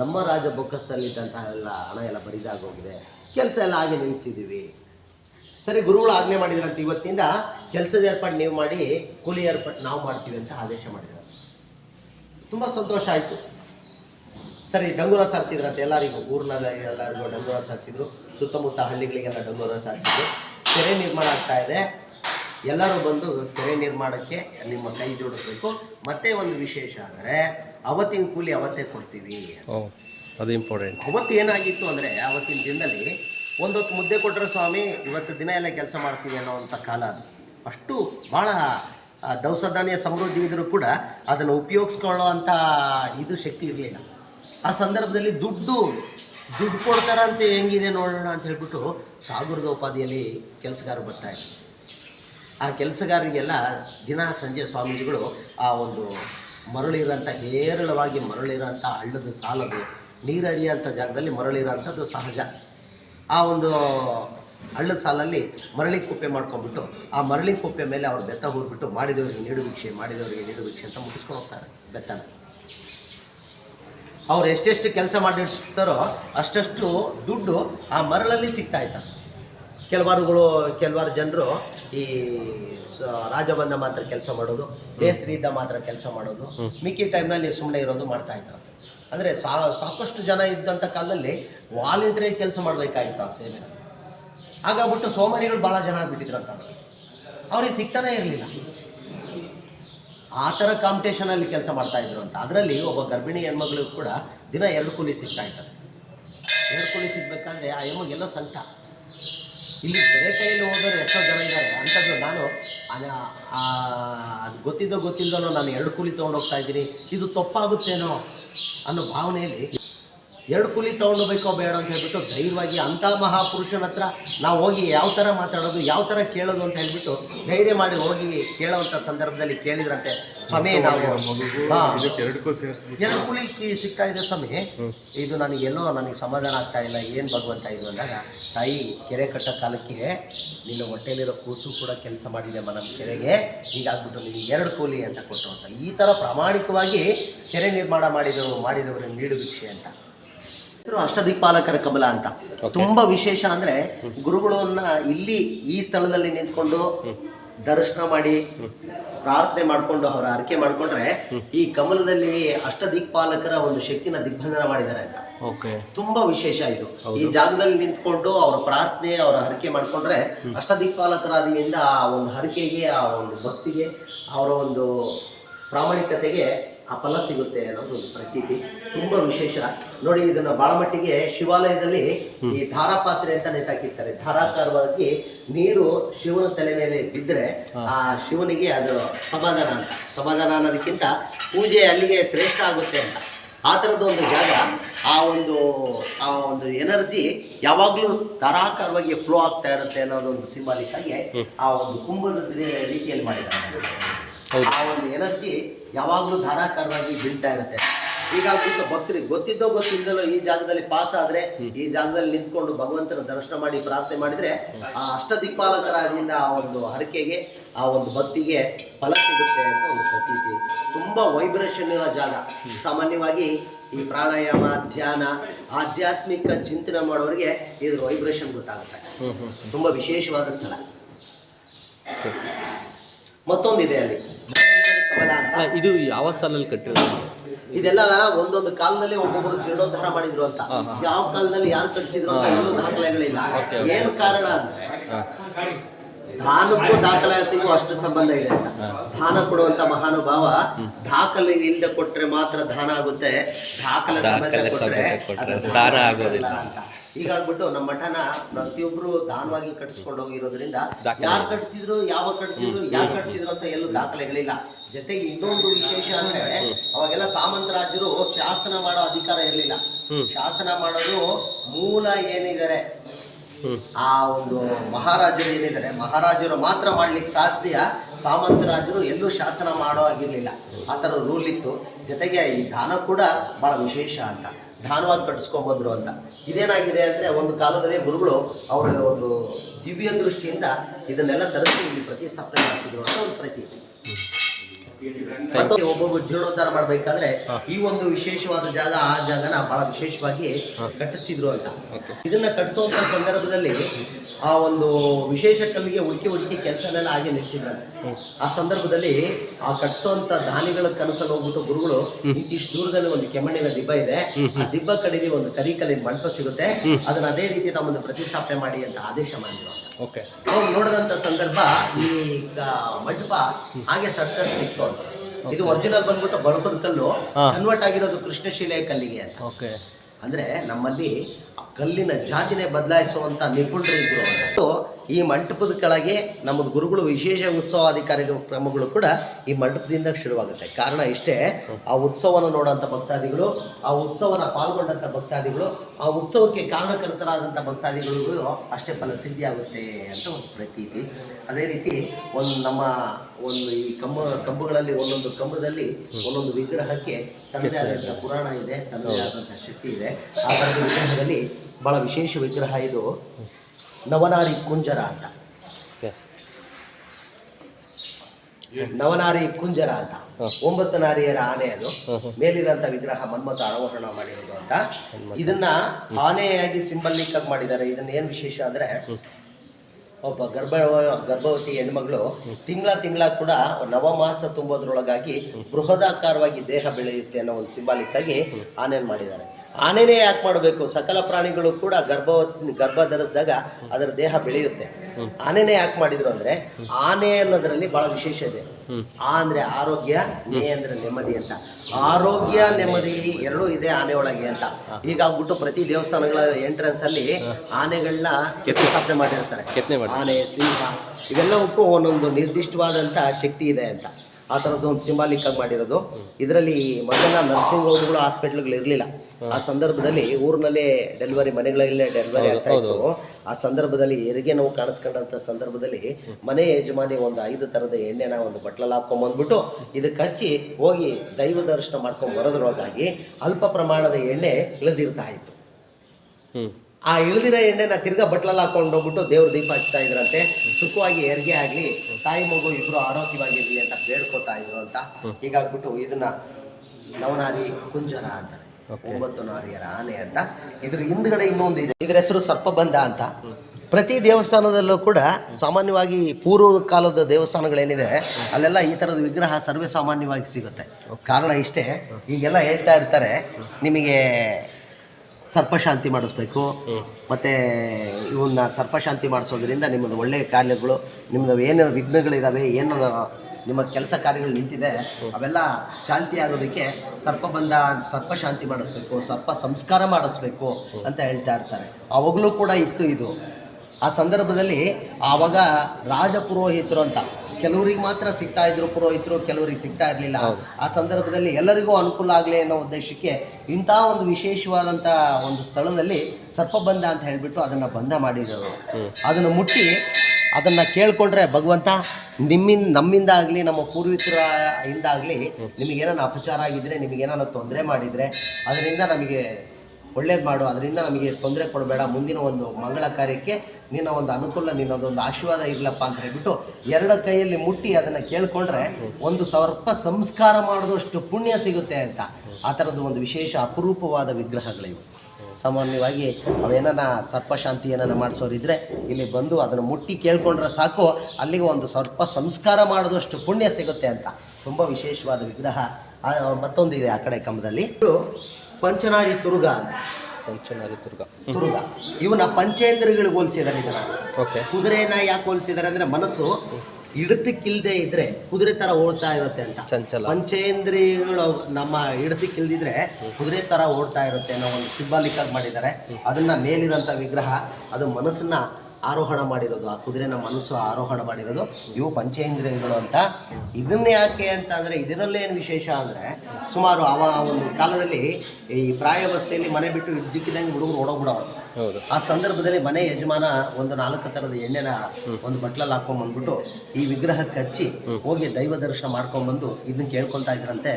ನಮ್ಮ ರಾಜ ಬೊಕ್ಕಸಲ್ಲಿದ್ದಂತಹ ಎಲ್ಲ ಹಣ ಎಲ್ಲ ಬರಿದಾಗೋಗಿದೆ. ಕೆಲಸ ಎಲ್ಲ ಹಾಗೆ ನಿಲ್ಲಿಸಿದ್ದೀವಿ ಸರಿ, ಗುರುಗಳು ಆಜ್ಞೆ ಮಾಡಿದ್ರಂತೆ. ಇವತ್ತಿಂದ ಕೆಲಸದ ಏರ್ಪಾಡು ನೀವು ಮಾಡಿ, ಕೂಲಿ ಏರ್ಪಾಡು ನಾವು ಮಾಡ್ತೀವಿ ಅಂತ ಆದೇಶ ಮಾಡಿದ್ರು ತುಂಬ ಸಂತೋಷ ಆಯಿತು. ಸರಿ ಡಂಗೂರ ಸಾರಿಸಿದ್ರಂತೆ ಎಲ್ಲರಿಗೂ ಊರಿನಲ್ಲಿ ಎಲ್ಲರಿಗೂ ಡಂಗೂರ ಸಾರಿಸಿದ್ರು ಸುತ್ತಮುತ್ತ ಹಳ್ಳಿಗಳಿಗೆಲ್ಲ ಡಂಗೂರ ಸಾರಿಸಿದ್ರು. ಕೆರೆ ನಿರ್ಮಾಣ ಆಗ್ತಾ ಇದೆ. ಎಲ್ಲರೂ ಬಂದು ಕೆರೆ ನಿರ್ಮಾಣಕ್ಕೆ ನಿಮ್ಮ ಕೈ ಜೋಡಿಸ್ಬೇಕು. ಮತ್ತೆ ಒಂದು ವಿಶೇಷ ಅಂದರೆ ಅವತ್ತಿನ ಕೂಲಿ ಅವತ್ತೇ ಕೊಡ್ತೀವಿ ಅದು ಇಂಪಾರ್ಟೆಂಟ್ ಅವತ್ತು ಏನಾಗಿತ್ತು ಅಂದರೆ ಅವತ್ತಿನ ದಿನದಲ್ಲಿ ಒಂದೊತ್ತು ಮುದ್ದೆ ಕೊಟ್ಟರೆ ಸ್ವಾಮಿ ಇವತ್ತು ದಿನ ಎಲ್ಲ ಕೆಲಸ ಮಾಡ್ತೀವಿ ಅನ್ನೋವಂಥ ಕಾಲ ಅದು. ಅಷ್ಟು ಭಾಳ ದವಸ ಧಾನ್ಯ ಸಮೃದ್ಧಿ ಇದ್ದರೂ ಕೂಡ ಅದನ್ನು ಉಪಯೋಗಿಸ್ಕೊಳ್ಳೋ ಅಂಥ ಇದು ಶಕ್ತಿ ಇರಲಿಲ್ಲ. ಆ ಸಂದರ್ಭದಲ್ಲಿ ದುಡ್ಡು ದುಡ್ಡು ಕೊಡ್ತಾರಂತೆ ಹೆಂಗಿದೆ ನೋಡೋಣ ಅಂತ ಹೇಳ್ಬಿಟ್ಟು ಸಾಗರದ ಉಪಾಧಿಯಲ್ಲಿ ಕೆಲಸಗಾರರು ಬರ್ತಾ ಇದ್ರು. ಆ ಕೆಲಸಗಾರರಿಗೆಲ್ಲ ದಿನ ಸಂಜೆ ಸ್ವಾಮೀಜಿಗಳು ಆ ಒಂದು ಮರಳಿರೋಂಥ ಹೇರಳವಾಗಿ ಮರಳಿರೋಂಥ ಹಳ್ಳದ ಸಾಲದು ನೀರು ಹರಿಯೋಂಥ ಜಾಗದಲ್ಲಿ ಮರಳಿರೋಂಥದ್ದು ಸಹಜ. ಆ ಒಂದು ಹಳ್ಳದ ಸಾಲಲ್ಲಿ ಮರಳಿ ಕುಪ್ಪೆ ಮಾಡ್ಕೊಂಡ್ಬಿಟ್ಟು, ಆ ಮರಳಿ ಕುಪ್ಪೆ ಮೇಲೆ ಅವ್ರು ಬೆತ್ತ ಹೋಗ್ಬಿಟ್ಟು ಮಾಡಿದವರಿಗೆ ನೀಡು ಭಿಕ್ಷೆ ಮಾಡಿದವರಿಗೆ ನೀಡು ಭಿಕ್ಷೆ ಅಂತ ಮುಗಿಸ್ಕೊಂಡು ಹೋಗ್ತಾರೆ ಬೆತ್ತನ. ಅವ್ರು ಎಷ್ಟೆಷ್ಟು ಕೆಲಸ ಮಾಡಿರ್ತಾರೋ ಅಷ್ಟಷ್ಟು ದುಡ್ಡು ಆ ಮರಳಲ್ಲಿ ಸಿಗ್ತಾ ಇತ್ತು ಕೆಲವಾರುಗಳು ಕೆಲವಾರು ಜನರು ಈ ರಾಜಬಂಧ ಮಾತ್ರ ಕೆಲಸ ಮಾಡೋದು ಬೇಸರಿದ್ದ ಮಾತ್ರ ಕೆಲಸ ಮಾಡೋದು ಮಿಕ್ಕಿ ಟೈಮ್ನಲ್ಲಿ ಸುಮ್ಮನೆ ಇರೋದು ಮಾಡ್ತಾ ಇದ್ರು ಅಂದರೆ ಸಾ ಸಾಕಷ್ಟು ಜನ ಇದ್ದಂಥ ಕಾಲದಲ್ಲಿ ವಾಲಂಟಿಯರ್ ಕೆಲಸ ಮಾಡಬೇಕಾಗಿತ್ತು ಆ ಸೇವೆ. ಹಾಗಾಗ್ಬಿಟ್ಟು ಸೋಮಾರಿಗಳು ಭಾಳ ಜನ ಆಗ್ಬಿಟ್ಟಿದ್ರಂತ ಅವ್ರಿಗೆ ಸಿಗ್ತಾನೆ ಇರಲಿಲ್ಲ. ಆ ಥರ ಕಾಂಪಿಟೇಷನಲ್ಲಿ ಕೆಲಸ ಮಾಡ್ತಾ ಇದ್ರು ಅಂತ. ಅದರಲ್ಲಿ ಒಬ್ಬ ಗರ್ಭಿಣಿ ಹೆಣ್ಮಗಳಿಗೂ ಕೂಡ ದಿನ ಎರಡು ಕೂಲಿ ಸಿಗ್ತಾ ಇದ್ದಾರೆ. ಎರಡು ಕೂಲಿ ಸಿಗಬೇಕಾದ್ರೆ ಆ ಹೆಮ್ಮಗೆಲ್ಲ ಸಂಕಟ. ಇಲ್ಲಿ ಬೇರೆ ಕೈಯಲ್ಲಿ ಹೋದವರು ಎಷ್ಟೋ ಜನ ಇದ್ದಾರೆ. ಅಂಥದ್ದು ನಾನು ಅದ- ಗೊತ್ತಿದ್ದೋ ಗೊತ್ತಿಲ್ಲದೋ ನಾನು ಎರಡು ಕೂಲಿ ತೊಗೊಂಡು ಹೋಗ್ತಾ ಇದ್ದೀನಿ. ಇದು ತಪ್ಪಾಗುತ್ತೇನೋ ಅನ್ನೋ ಭಾವನೆಯಲ್ಲಿ ಎರಡು ಕೂಲಿ ತೊಗೊಂಡೋಗ್ಬೇಕೋ ಬೇಡ ಅಂತ ಹೇಳ್ಬಿಟ್ಟು ಧೈರ್ಯವಾಗಿ ಅಂಥ ಮಹಾಪುರುಷನ ಹತ್ರ ನಾವು ಹೋಗಿ ಯಾವ ಥರ ಮಾತಾಡೋದು ಯಾವ ಥರ ಕೇಳೋದು ಅಂತ ಹೇಳ್ಬಿಟ್ಟು ಧೈರ್ಯ ಮಾಡಿ ಹೋಗಿ ಕೇಳೋವಂಥ ಸಂದರ್ಭದಲ್ಲಿ ಕೇಳಿದ್ರಂತೆ. ಸ್ವಾಮಿ ನಾವು. ಎರಡು ಕೂಲಿ ಸಿಗ್ತಾ ಇದೆ ಸ್ವಾಮಿ. ಇದು ನನಗೆಲ್ಲೋ ನನಗೆ ಸಮಾಧಾನ ಆಗ್ತಾ ಇಲ್ಲ ಏನು ಭಗವಂತ ಇದು ಅಂದಾಗ ತಾಯಿ ಕೆರೆ ಕಟ್ಟೋ ಕಾಲಕ್ಕೆ ನಿನ್ನ ಹೊಟ್ಟೆಲಿರೋ ಕೂಸು ಕೂಡ ಕೆಲಸ ಮಾಡಿದೆ ನಮ್ಮ ಕೆರೆಗೆ ಹೀಗಾಗ್ಬಿಟ್ಟು ನಿಮಗೆ ಎರಡು ಕೂಲಿ ಅಂತ ಕೊಟ್ಟು ಅಂತ. ಈ ಥರ ಪ್ರಾಮಾಣಿಕವಾಗಿ ಕೆರೆ ನಿರ್ಮಾಣ ಮಾಡಿದವರು ಮಾಡಿದವರು ನೀಡು ಭಿಕ್ಷೆ ಅಂತ. ಹೆಸರು ಅಷ್ಟದಿಕ್ಪಾಲಕರ ಕಮಲ ಅಂತ. ತುಂಬಾ ವಿಶೇಷ ಅಂದ್ರೆ ಗುರುಗಳನ್ನ ಇಲ್ಲಿ ಈ ಸ್ಥಳದಲ್ಲಿ ನಿಂತ್ಕೊಂಡು ದರ್ಶನ ಮಾಡಿ ಪ್ರಾರ್ಥನೆ ಮಾಡ್ಕೊಂಡು ಅವರ ಅರಿಕೆ ಮಾಡ್ಕೊಂಡ್ರೆ ಈ ಕಮಲದಲ್ಲಿ ಅಷ್ಟದಿಕ್ಪಾಲಕರ ಒಂದು ಶಕ್ತಿನ ದಿಗ್ಬಂಧನ ಮಾಡಿದ್ದಾರೆ ಅಂತ. ಓಕೆ ತುಂಬಾ ವಿಶೇಷ ಇದು. ಈ ಜಾಗದಲ್ಲಿ ನಿಂತ್ಕೊಂಡು ಅವರ ಪ್ರಾರ್ಥನೆ ಅವರ ಹರಕೆ ಮಾಡ್ಕೊಂಡ್ರೆ ಅಷ್ಟದಿಕ್ಪಾಲಕರಾದಿಯಿಂದ ಆ ಒಂದು ಹರಕೆಗೆ ಆ ಒಂದು ಭಕ್ತಿಗೆ ಅವರ ಒಂದು ಪ್ರಾಮಾಣಿಕತೆಗೆ ಆ ಫಲ ಸಿಗುತ್ತೆ ಅನ್ನೋದು ಪ್ರತೀತಿ. ತುಂಬಾ ವಿಶೇಷ. ನೋಡಿ ಇದನ್ನ ಬಾಳಮಟ್ಟಿಗೆ ಶಿವಾಲಯದಲ್ಲಿ ಈ ಧಾರಾಪಾತ್ರೆ ಅಂತ ನೇತಾಕಿರ್ತಾರೆ. ಧಾರಾಕಾರವಾಗಿ ನೀರು ಶಿವನ ತಲೆ ಮೇಲೆ ಬಿದ್ದರೆ ಆ ಶಿವನಿಗೆ ಅದು ಸಮಾಧಾನ ಅಂತ. ಸಮಾಧಾನ ಅನ್ನೋದಕ್ಕಿಂತ ಪೂಜೆ ಅಲ್ಲಿಗೆ ಶ್ರೇಷ್ಠ ಆಗುತ್ತೆ ಅಂತ. ಆ ಥರದ ಒಂದು ಜಾಗ ಆ ಒಂದು ಆ ಒಂದು ಎನರ್ಜಿ ಯಾವಾಗಲೂ ಧಾರಾಕಾರವಾಗಿ ಫ್ಲೋ ಆಗ್ತಾ ಇರುತ್ತೆ ಅನ್ನೋದೊಂದು ಸಿಂಬಾಲಿಕ್ ಆಗಿ ಆ ಒಂದು ಕುಂಭದ ರೀತಿಯಲ್ಲಿ ಮಾಡಿದ್ದಾರೆ. ಆ ಒಂದು ಎನರ್ಜಿ ಯಾವಾಗಲೂ ಧಾರಾಕಾರವಾಗಿ ಬೀಳ್ತಾ ಇರುತ್ತೆ. ಹೀಗಾಗಿ ಭಕ್ತರಿಗೆ ಗೊತ್ತಿದ್ದೋ ಗೊತ್ತಿದ್ದಲೋ ಈ ಜಾಗದಲ್ಲಿ ಪಾಸ್ ಆದ್ರೆ ಈ ಜಾಗದಲ್ಲಿ ನಿಂತ್ಕೊಂಡು ಭಗವಂತನ ದರ್ಶನ ಮಾಡಿ ಪ್ರಾರ್ಥನೆ ಮಾಡಿದ್ರೆ ಆ ಅಷ್ಟದಿಕ್ಪಾಲಕರಾದಿಂದ ಆ ಒಂದು ಹರಕೆಗೆ ಆ ಒಂದು ಭಕ್ತಿಗೆ ಫಲ ಸಿಗುತ್ತೆ ಅಂತ ಒಂದು ಪ್ರತೀತಿ. ತುಂಬಾ ವೈಬ್ರೇಷನ್ ಇರೋ ಜಾಗ. ಸಾಮಾನ್ಯವಾಗಿ ಈ ಪ್ರಾಣಾಯಾಮ ಧ್ಯಾನ ಆಧ್ಯಾತ್ಮಿಕ ಚಿಂತನೆ ಮಾಡೋರಿಗೆ ಇದ್ರ ವೈಬ್ರೇಷನ್ ಗೊತ್ತಾಗುತ್ತೆ. ತುಂಬಾ ವಿಶೇಷವಾದ ಸ್ಥಳ. ಮತ್ತೊಂದಿದೆ ಅಲ್ಲಿ. ಇದು ಯಾವ ಸಾಲಲ್ಲಿ ಕಟ್ಟಿರೋದು. ಇದೆಲ್ಲ ಒಂದೊಂದು ಕಾಲದಲ್ಲಿ ಒಬ್ಬೊಬ್ರು ಜೀರ್ಣೋದ್ಧಾರ ಮಾಡಿದ್ರು ಅಂತ. ಯಾವ ಕಾಲದಲ್ಲಿ ಯಾರು ಕಟ್ಸಿದ್ರು ಅಂತ ಇನ್ನೂ ದಾಖಲೆಗಳಿಲ್ಲ. ಏನು ಕಾರಣ ಅಂದ್ರೆ ದಾನಕ್ಕೂ ದಾಖಲಾತಿಗೂ ಅಷ್ಟು ಸಂಬಂಧ ಇದೆ ಅಂತ. ದಾನ ಕೊಡುವಂತ ಮಹಾನುಭಾವ ದಾಖಲೆ ಇಲ್ಲದೆ ಕೊಟ್ರೆ ಮಾತ್ರ ದಾನ ಆಗುತ್ತೆ. ದಾಖಲೆ ದಾನ ಆಗೋದಿಲ್ಲ. ಅಂತ. ಹೀಗಾಗ್ಬಿಟ್ಟು ನಮ್ಮ ಮಠನ ಪ್ರತಿಯೊಬ್ರು ದಾನವಾಗಿ ಕಟ್ಸ್ಕೊಂಡು ಹೋಗಿರೋದ್ರಿಂದ. ಯಾರು ಕಟ್ಸಿದ್ರು ಯಾವ ಕಟ್ಸಿದ್ರು ಯಾರು ಕಟ್ಸಿದ್ರು ಅಂತ ಎಲ್ಲೂ ದಾಖಲೆಗಳಿಲ್ಲ. ಜೊತೆಗೆ ಇನ್ನೊಂದು ವಿಶೇಷ ಅಂದ್ರೆ ಅವಾಗೆಲ್ಲ ಸಾಮಂತರಾಜರು ಶಾಸನ ಮಾಡೋ ಅಧಿಕಾರ ಇರಲಿಲ್ಲ. ಶಾಸನ ಮಾಡೋದು ಮೂಲ ಏನಿದ್ದಾರೆ? ಆ ಒಂದು ಮಹಾರಾಜರು ಏನಿದ್ದಾರೆ, ಮಹಾರಾಜರು ಮಾತ್ರ ಮಾಡ್ಲಿಕ್ಕೆ ಸಾಧ್ಯ, ಸಾಮಂತರಾಜರು ಎಲ್ಲೂ ಶಾಸನ ಮಾಡೋ ಆಗಿರ್ಲಿಲ್ಲ ಆ ಥರ ರೂಲ್ ಇತ್ತು. ಜೊತೆಗೆ ಈ ದಾನ ಕೂಡ ಬಹಳ ವಿಶೇಷ ಅಂತ. ದಾನವಾಗಿ ಕಟ್ಸ್ಕೊಂಡ್ಬಂದ್ರು ಅಂತ. ಇದೇನಾಗಿದೆ ಅಂದ್ರೆ ಒಂದು ಕಾಲದಲ್ಲಿ ಗುರುಗಳು ಅವರ ಒಂದು ದಿವ್ಯ ದೃಷ್ಟಿಯಿಂದ ಇದನ್ನೆಲ್ಲ ತರಿಸಿ ಇಲ್ಲಿ ಪ್ರತಿಷ್ಠಾಪನೆ ಮಾಡಿಸಿದ್ರು ಅಂತ ಒಂದು ಪ್ರತೀತಿ. ಮತ್ತು ಒಬ್ಬೊಬ್ಬ ಜೀರ್ಣೋದ್ಧಾರ ಮಾಡ್ಬೇಕಾದ್ರೆ ಈ ಒಂದು ವಿಶೇಷವಾದ ಜಾಗ ಆ ಜಾಗನ ಬಹಳ ವಿಶೇಷವಾಗಿ ಕಟ್ಟಿಸಿದ್ರು ಅಂತ. ಇದನ್ನ ಕಟ್ಟಿಸುವಂತ ಸಂದರ್ಭದಲ್ಲಿ ಆ ಒಂದು ವಿಶೇಷ ಕಲ್ಲಿಗೆ ಹುಡುಕಿ ಹುಡುಕಿ ಕೆಲಸನೆಲ್ಲ ಹಾಗೆ ನಿಲ್ಸಿದ್ರಂತೆ ಆ ಸಂದರ್ಭದಲ್ಲಿ ಆ ಕಟ್ಟಿಸುವಂತ ದಾನಿಗಳ ಕನಸಲ್ಲಿ ಹೋಗ್ಬಿಟ್ಟು ಗುರುಗಳು ಇಷ್ಟು ದೂರದಲ್ಲಿ ಒಂದು ಕೆಮ್ಮಣ್ಣಿನ ದಿಬ್ಬ ಇದೆ. ಆ ದಿಬ್ಬ ಕಡೆಗೆ ಒಂದು ಕರಿಕಲ್ಲಿನ ಮಂಟಪ ಸಿಗುತ್ತೆ. ಅದನ್ನ ಅದೇ ರೀತಿ ತಮ್ಮನ್ನು ಪ್ರತಿಷ್ಠಾಪನೆ ಮಾಡಿ ಅಂತ ಆದೇಶ ಮಾಡಿದ್ರು. ಓಕೆ. ಹೋಗಿ ನೋಡಿದಂತ ಸಂದರ್ಭ ಈ ಮಂಟಪ ಹಾಗೆ ಸಡ್ ಸಡ್ ಸಿಕ್ಕೊಂಡು. ಇದು ಒರಿಜಿನಲ್ ಬಂದ್ಬಿಟ್ಟು ಬಳಪದ ಕಲ್ಲು ಕನ್ವರ್ಟ್ ಆಗಿರೋದು ಕೃಷ್ಣಶಿಲೆ ಕಲ್ಲಿಗೆ ಅಂತ. ಓಕೆ. ಅಂದ್ರೆ ನಮ್ಮಲ್ಲಿ ಆ ಕಲ್ಲಿನ ಜಾತಿನೇ ಬದಲಾಯಿಸುವಂತ ನಿಪುಣರು ಇದ್ರು ಈ ಮಂಟಪದ ಕೆಳಗೆ ನಮ್ಮದು ಗುರುಗಳು ವಿಶೇಷ ಉತ್ಸವಾಧಿಕಾರಿ ಕ್ರಮಗಳು ಕೂಡ ಈ ಮಂಟಪದಿಂದ ಶುರುವಾಗುತ್ತೆ. ಕಾರಣ ಇಷ್ಟೇ, ಆ ಉತ್ಸವವನ್ನು ನೋಡೋಂಥ ಭಕ್ತಾದಿಗಳು, ಆ ಉತ್ಸವನ ಪಾಲ್ಗೊಂಡಂಥ ಭಕ್ತಾದಿಗಳು, ಆ ಉತ್ಸವಕ್ಕೆ ಕಾರಣಕರ್ತರಾದಂಥ ಭಕ್ತಾದಿಗಳಿಗೂ ಅಷ್ಟೇ ಫಲ ಸಿದ್ಧಿಯಾಗುತ್ತೆ ಅಂತ ಒಂದು ಪ್ರತೀತಿ. ಅದೇ ರೀತಿ ಒಂದು ನಮ್ಮ ಒಂದು ಈ ಕಂಬ, ಕಂಬಗಳಲ್ಲಿ ಒಂದೊಂದು ಕಂಬದಲ್ಲಿ ಒಂದೊಂದು ವಿಗ್ರಹಕ್ಕೆ ತನ್ನದೇ ಆದಂಥ ಪುರಾಣ ಇದೆ ತನ್ನದೇ ಆದಂಥ ಶಕ್ತಿ ಇದೆ. ಆ ಥರದ ವಿಗ್ರಹದಲ್ಲಿ ಬಹಳ ವಿಶೇಷ ವಿಗ್ರಹ ಇದು. ನವನಾರಿ ಕುಂಜರ ಅಂತ. ನವನಾರಿ ಕುಂಜರ ಅಂತ. ಒಂಬತ್ತು ನಾರಿಯರ ಆನೆ ಅದು. ಮೇಲಿರಂತ ವಿಗ್ರಹ ಮನ್ಮಥ ಅನಾವರಣ ಮಾಡಿರೋದು ಅಂತ. ಇದನ್ನ ಆನೆಯಾಗಿ ಸಿಂಬಲಿಕ್ ಆಗಿ ಮಾಡಿದ್ದಾರೆ. ಇದನ್ನ ಏನ್ ವಿಶೇಷ ಅಂದ್ರೆ ಒಬ್ಬ ಗರ್ಭ ಗರ್ಭವತಿ ಹೆಣ್ಮಗಳು ತಿಂಗಳ ತಿಂಗಳ ಕೂಡ ನವಮಾಸ ತುಂಬೋದ್ರೊಳಗಾಗಿ ಬೃಹದಾಕಾರವಾಗಿ ದೇಹ ಬೆಳೆಯುತ್ತೆ ಅನ್ನೋ ಒಂದು ಸಿಂಬಾಲಿಕ್ ಆಗಿ ಆನೆಯನ್ನು ಮಾಡಿದ್ದಾರೆ. ಆನೆನೇ ಯಾಕೆ ಮಾಡಬೇಕು? ಸಕಲ ಪ್ರಾಣಿಗಳು ಕೂಡ ಗರ್ಭವತಿ ಗರ್ಭ ಧರಿಸಿದಾಗ ಅದರ ದೇಹ ಬೆಳೆಯುತ್ತೆ. ಆನೆನೇ ಯಾಕೆ ಮಾಡಿದ್ರು ಅಂದ್ರೆ ಆನೆ ಅನ್ನೋದ್ರಲ್ಲಿ ಬಹಳ ವಿಶೇಷ ಇದೆ. ಆ ಅಂದ್ರೆ ಆರೋಗ್ಯ ನೇ ಅಂದ್ರೆ ನೆಮ್ಮದಿ ಅಂತ. ಆರೋಗ್ಯ ನೆಮ್ಮದಿ ಎರಡೂ ಇದೆ ಆನೆ ಒಳಗೆ ಅಂತ ಹೀಗಾಗ್ಬಿಟ್ಟು ಪ್ರತಿ ದೇವಸ್ಥಾನಗಳ ಎಂಟ್ರೆನ್ಸ್ ಅಲ್ಲಿ ಆನೆಗಳನ್ನ ಸ್ಥಾಪನೆ ಮಾಡಿರ್ತಾರೆ. ಆನೆ ಸಿಂಹ ಇವೆಲ್ಲವಕ್ಕೂ ಒಂದೊಂದು ನಿರ್ದಿಷ್ಟವಾದಂತಹ ಶಕ್ತಿ ಇದೆ ಅಂತ. ಆ ಥರದ್ದು ಒಂದು ಸಿಂಬಾಲಿಕ್ ಆಗಿ ಮಾಡಿರೋದು. ಇದರಲ್ಲಿ ಮೊದಲ ನರ್ಸಿಂಗ್ ಹೋಮ್ಗಳು ಹಾಸ್ಪಿಟ್ಲ್ಗಳು ಇರಲಿಲ್ಲ. ಆ ಸಂದರ್ಭದಲ್ಲಿ ಊರಿನಲ್ಲೇ ಡೆಲಿವರಿ ಮನೆಗಳಲ್ಲೇ ಡೆಲಿವರಿ ಆಗ್ತಾ ಇತ್ತು. ಆ ಸಂದರ್ಭದಲ್ಲಿ ಹೆರಿಗೆ ನೋವು ಕಾಣಿಸ್ಕೊಂಡಂಥ ಸಂದರ್ಭದಲ್ಲಿ ಮನೆ ಯಜಮಾನಿ ಒಂದು ಐದು ಥರದ ಎಣ್ಣೆನ ಒಂದು ಬಟ್ಲಲ್ಲಿ ಹಾಕೊಂಬಂದ್ಬಿಟ್ಟು ಇದಕ್ಕೆ ಹಚ್ಚಿ ಹೋಗಿ ದೈವ ದರ್ಶನ ಮಾಡ್ಕೊಂಡು ಬರೋದ್ರೊಳಗಾಗಿ ಅಲ್ಪ ಪ್ರಮಾಣದ ಎಣ್ಣೆ ಇಳಿದಿರ್ತಾ ಇತ್ತು. ಹ್ಞೂ ಆ ಇಳಿದಿರೋ ಎಣ್ಣೆನ ತಿರ್ಗಾ ಬಟ್ಲಲ್ಲಿ ಹಾಕೊಂಡು ಹೋಗ್ಬಿಟ್ಟು ದೇವ್ರ ದೀಪ ಹಚ್ತಾ ಇದ್ರಂತೆ. ಸುಖವಾಗಿ ಹೆರಿಗೆ ಆಗಲಿ ತಾಯಿ ಮಗು ಇಬ್ರು ಆರೋಗ್ಯವಾಗಿರ್ಲಿ ಅಂತ ಬೇಡ್ಕೋತಾ ಇದ್ರು ಅಂತ ಹೀಗಾಗ್ಬಿಟ್ಟು ಇದನ್ನ ನವನಾರಿ ಕುಂಜರ ಅಂತಾರೆ. ಒಂಬತ್ತು ನಾರಿಯರ ಆನೆ ಅಂತ. ಇದ್ರ ಹಿಂದ್ಗಡೆ ಇನ್ನೊಂದು ಇದೆ. ಇದ್ರ ಹೆಸರು ಸರ್ಪಬಂಧ ಅಂತ. ಪ್ರತಿ ದೇವಸ್ಥಾನದಲ್ಲೂ ಕೂಡ ಸಾಮಾನ್ಯವಾಗಿ ಪೂರ್ವ ಕಾಲದ ದೇವಸ್ಥಾನಗಳೇನಿದೆ ಅಲ್ಲೆಲ್ಲ ಈ ಥರದ ವಿಗ್ರಹ ಸರ್ವೇ ಸಾಮಾನ್ಯವಾಗಿ ಸಿಗುತ್ತೆ. ಕಾರಣ ಇಷ್ಟೇ. ಈಗೆಲ್ಲ ಹೇಳ್ತಾ ಇರ್ತಾರೆ ನಿಮಗೆ ಸರ್ಪಶಾಂತಿ ಮಾಡಿಸ್ಬೇಕು. ಮತ್ತು ಇವನ್ನ ಸರ್ಪಶಾಂತಿ ಮಾಡಿಸೋದ್ರಿಂದ ನಿಮ್ಮದು ಒಳ್ಳೆಯ ಕಾರ್ಯಗಳು ನಿಮ್ಮದು ಏನೇನು ವಿಘ್ನಗಳಿದ್ದಾವೆ ಏನು ನಿಮ್ಮ ಕೆಲಸ ಕಾರ್ಯಗಳು ನಿಂತಿದೆ ಅವೆಲ್ಲ ಚಾಲ್ತಿ ಆಗೋದಕ್ಕೆ ಸರ್ಪ ಬಂದ ಸರ್ಪಶಾಂತಿ ಮಾಡಿಸ್ಬೇಕು ಸರ್ಪ ಸಂಸ್ಕಾರ ಮಾಡಿಸ್ಬೇಕು ಅಂತ ಹೇಳ್ತಾ ಇರ್ತಾರೆ. ಅವಾಗಲೂ ಕೂಡ ಇತ್ತು ಇದು. ಆ ಸಂದರ್ಭದಲ್ಲಿ ಆವಾಗ ರಾಜ ಪುರೋಹಿತರು ಅಂತ ಕೆಲವರಿಗೆ ಮಾತ್ರ ಸಿಗ್ತಾ ಇದ್ರು ಪುರೋಹಿತರು ಕೆಲವರಿಗೆ ಸಿಗ್ತಾ ಇರಲಿಲ್ಲ. ಆ ಸಂದರ್ಭದಲ್ಲಿ ಎಲ್ಲರಿಗೂ ಅನುಕೂಲ ಆಗಲಿ ಅನ್ನೋ ಉದ್ದೇಶಕ್ಕೆ ಇಂಥ ಒಂದು ವಿಶೇಷವಾದಂಥ ಒಂದು ಸ್ಥಳದಲ್ಲಿ ಸರ್ಪಬಂಧ ಅಂತ ಹೇಳಿಬಿಟ್ಟು ಅದನ್ನು ಬಂಧ ಮಾಡಿದರು. ಅದನ್ನು ಮುಟ್ಟಿ ಅದನ್ನು ಕೇಳಿಕೊಂಡ್ರೆ ಭಗವಂತ ನಿಮ್ಮಿಂದ ನಮ್ಮಿಂದ ಆಗಲಿ ನಮ್ಮ ಪೂರ್ವಿಕರ ಇಂದಾಗಲಿ ನಿಮಗೇನಾನ ಅಪಚಾರ ಆಗಿದ್ರೆ ನಿಮಗೇನಾನ ತೊಂದರೆ ಮಾಡಿದರೆ ಅದರಿಂದ ನಮಗೆ ಒಳ್ಳೇದು ಮಾಡು, ಅದರಿಂದ ನಮಗೆ ತೊಂದರೆ ಕೊಡಬೇಡ. ಮುಂದಿನ ಒಂದು ಮಂಗಳ ಕಾರ್ಯಕ್ಕೆ ನಿನ್ನ ಒಂದು ಅನುಕೂಲ ನಿನ್ನದೊಂದು ಆಶೀರ್ವಾದ ಇರಲಪ್ಪ ಅಂತ ಹೇಳ್ಬಿಟ್ಟು ಎರಡು ಕೈಯಲ್ಲಿ ಮುಟ್ಟಿ ಅದನ್ನು ಕೇಳಿಕೊಂಡ್ರೆ ಒಂದು ಸರ್ಪ ಸಂಸ್ಕಾರ ಮಾಡಿದಷ್ಟು ಪುಣ್ಯ ಸಿಗುತ್ತೆ ಅಂತ. ಆ ಥರದ್ದು ಒಂದು ವಿಶೇಷ ಅಪರೂಪವಾದ ವಿಗ್ರಹಗಳಿವೆ. ಸಾಮಾನ್ಯವಾಗಿ ಅವೇನ ಸರ್ಪಶಾಂತಿ ಏನಾನ ಮಾಡಿಸೋರಿದ್ರೆ ಇಲ್ಲಿ ಬಂದು ಅದನ್ನು ಮುಟ್ಟಿ ಕೇಳ್ಕೊಂಡ್ರೆ ಸಾಕು, ಅಲ್ಲಿಗೆ ಒಂದು ಸರ್ಪ ಸಂಸ್ಕಾರ ಮಾಡಿದಷ್ಟು ಪುಣ್ಯ ಸಿಗುತ್ತೆ ಅಂತ. ತುಂಬ ವಿಶೇಷವಾದ ವಿಗ್ರಹ. ಮತ್ತೊಂದು ಇದೆ ಆ ಕಡೆ ಕಂಬದಲ್ಲಿ. ಪಂಚನಾರಿ ತುರ್ಗ ಅಂತ. ಪಂಚನಾರಿ ತುರ್ಗ. ತುರುಗ. ಇವನ ಪಂಚೇಂದ್ರಿಯಗಳಿಗೆ ಹೋಲಿಸಿದಾರೆ ಇದನ್ನ. ಓಕೆ. ಕುದುರೆನ ಯಾಕೆ ಹೋಲಿಸಿದಾರೆ ಅಂದ್ರೆ ಮನಸ್ಸು ಹಿಡಿತಕ್ಕಿಲ್ದೆ ಇದ್ರೆ ಕುದುರೆ ತರ ಓಡ್ತಾ ಇರುತ್ತೆ ಅಂತ. ಚಂಚಲ. ಪಂಚೇಂದ್ರಿಯಗಳು ನಮ್ಮ ಹಿಡಿತಕ್ಕಿಲ್ದಿದ್ರೆ ಕುದುರೆ ತರ ಓಡ್ತಾ ಇರುತ್ತೆ ಅನ್ನೋ ಒಂದು ಸಿಂಬಾಲಿಕ್ ಆಗಿ ಮಾಡಿದ್ದಾರೆ. ಅದನ್ನ ಮೇಲಿದಂತ ವಿಗ್ರಹ ಅದು ಮನಸ್ಸನ್ನ ಆರೋಹಣ ಮಾಡಿರೋದು ಆ ಕುದುರೆನ ಮನಸ್ಸು ಆರೋಹಣ ಮಾಡಿರೋದು ಇವು ಪಂಚೇಂದ್ರಿಯಗಳು ಅಂತ. ಇದನ್ನ ಯಾಕೆ ಅಂತ ಇದರಲ್ಲೇ ಏನ್ ವಿಶೇಷ ಅಂದ್ರೆ ಸುಮಾರು ಅವ ಒಂದು ಕಾಲದಲ್ಲಿ ಈ ಪ್ರಾಯಾವಸ್ಥೆಯಲ್ಲಿ ಮನೆ ಬಿಟ್ಟು ಇದ್ದಕ್ಕಿದ್ದಂಗೆ ಹುಡುಗರು ಓಡೋಗ್ಬಿಡೋರು. ಆ ಸಂದರ್ಭದಲ್ಲಿ ಮನೆ ಯಜಮಾನ ಒಂದು ನಾಲ್ಕು ಥರದ ಎಣ್ಣೆನ ಒಂದು ಬಟ್ಲಲ್ಲಿ ಹಾಕೊಂಡ್ಬಂದ್ಬಿಟ್ಟು ಈ ವಿಗ್ರಹಕ್ಕೆ ಹಚ್ಚಿ ಹೋಗಿ ದೈವ ದರ್ಶನ ಮಾಡ್ಕೊಂಡ್ಬಂದು ಇದನ್ನ ಕೇಳ್ಕೊತಾ ಇದ್ರಂತೆ.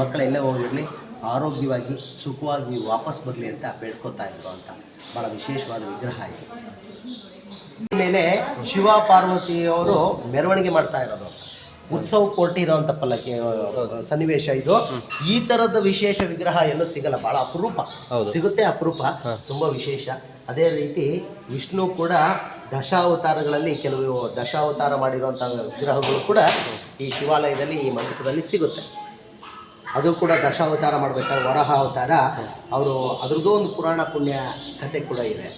ಮಕ್ಕಳೆಲ್ಲೇ ಹೋಗಿರ್ಲಿ ಆರೋಗ್ಯವಾಗಿ ಸುಖವಾಗಿ ವಾಪಸ್ ಬರಲಿ ಅಂತ ಬೇಡ್ಕೊತಾ ಇದ್ರು ಅಂತ. ಬಹಳ ವಿಶೇಷವಾದ ವಿಗ್ರಹ ಇದು. ಮೇಲೆ ಶಿವ ಪಾರ್ವತಿಯವರು ಮೆರವಣಿಗೆ ಮಾಡ್ತಾ ಇರೋದು. ಉತ್ಸವ ಕೊಟ್ಟಿರೋಂಥ ಪಲ್ಲಕ್ಕಿ ಆ, ಸನ್ನಿವೇಶ ಇದು. ಈ ತರದ ವಿಶೇಷ ವಿಗ್ರಹ ಎಲ್ಲೂ ಸಿಗಲ್ಲ ಬಹಳ ಅಪರೂಪ. ಸಿಗುತ್ತೆ ಅಪರೂಪ ತುಂಬಾ ವಿಶೇಷ. ಅದೇ ರೀತಿ ವಿಷ್ಣು ಕೂಡ ದಶಾವತಾರಗಳಲ್ಲಿ ಕೆಲವು ದಶಾವತಾರ ಮಾಡಿರುವಂಥ ವಿಗ್ರಹಗಳು ಕೂಡ ಈ ಶಿವಾಲಯದಲ್ಲಿ ಈ ಮಂಟಪದಲ್ಲಿ ಸಿಗುತ್ತೆ. ಅದು ಕೂಡ ದಶಾವತಾರ ಮಾಡ್ಬೇಕಾದ್ರೆ ವರಹ ಅವತಾರ. ಅವರು ಅದ್ರದ್ದು ಒಂದು ಪುರಾಣ ಪುಣ್ಯ ಕತೆ ಕೂಡ ಇದೆ.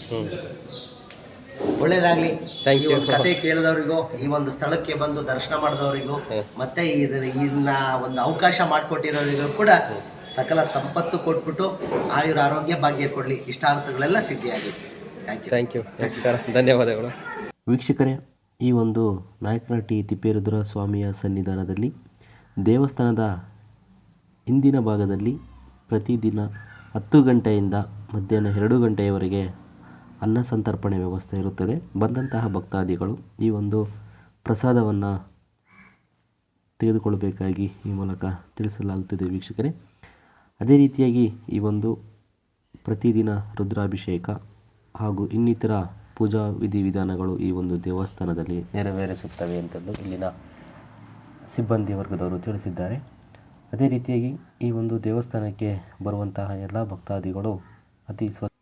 ಒಳ್ಳೇದಾಗ್ಲಿ. ಥ್ಯಾಂಕ್ ಯು ಕತೆ ಕೇಳಿದವರಿಗೂ ಈ ಒಂದು ಸ್ಥಳಕ್ಕೆ ಬಂದು ದರ್ಶನ ಮಾಡಿದವರಿಗೂ ಮತ್ತೆ ಇದನ್ನ ಒಂದು ಅವಕಾಶ ಮಾಡಿಕೊಟ್ಟಿರೋರಿಗೂ ಕೂಡ ಸಕಲ ಸಂಪತ್ತು ಕೊಟ್ಬಿಟ್ಟು ಆಯುರ ಆರೋಗ್ಯ ಭಾಗ್ಯ ಕೊಡಲಿ. ಇಷ್ಟಾರ್ಥಗಳೆಲ್ಲ ಸಿದ್ಧಿಯಾಗಲಿ. ಥ್ಯಾಂಕ್ ಯು ಥ್ಯಾಂಕ್ ಯು ನಮಸ್ಕಾರ ಧನ್ಯವಾದಗಳು. ವೀಕ್ಷಕರೇ ಈ ಒಂದು ನಾಯಕನಹಟ್ಟಿ ತಿಪ್ಪೇರುದ್ರ ಸ್ವಾಮಿಯ ಸನ್ನಿಧಾನದಲ್ಲಿ ದೇವಸ್ಥಾನದ ಹಿಂದಿನ ಭಾಗದಲ್ಲಿ ಪ್ರತಿದಿನ ಹತ್ತು ಗಂಟೆಯಿಂದ ಮಧ್ಯಾಹ್ನ ಎರಡು ಗಂಟೆಯವರೆಗೆ ಅನ್ನ ಸಂತರ್ಪಣೆ ವ್ಯವಸ್ಥೆ ಇರುತ್ತದೆ. ಬಂದಂತಹ ಭಕ್ತಾದಿಗಳು ಈ ಒಂದು ಪ್ರಸಾದವನ್ನು ತೆಗೆದುಕೊಳ್ಳಬೇಕಾಗಿ ಈ ಮೂಲಕ ತಿಳಿಸಲಾಗುತ್ತದೆ ವೀಕ್ಷಕರೇ. ಅದೇ ರೀತಿಯಾಗಿ ಈ ಒಂದು ಪ್ರತಿದಿನ ರುದ್ರಾಭಿಷೇಕ ಹಾಗೂ ಇನ್ನಿತರ ಪೂಜಾ ವಿಧಿವಿಧಾನಗಳು ಈ ಒಂದು ದೇವಸ್ಥಾನದಲ್ಲಿ ನೆರವೇರಿಸುತ್ತವೆ ಅಂತಂದು ಇಲ್ಲಿನ ಸಿಬ್ಬಂದಿ ವರ್ಗದವರು ತಿಳಿಸಿದ್ದಾರೆ. ಅದೇ ರೀತಿಯಾಗಿ ಈ ಒಂದು ದೇವಸ್ಥಾನಕ್ಕೆ ಬರುವಂತಹ ಎಲ್ಲ ಭಕ್ತಾದಿಗಳು ಅತಿ ಸ್ವ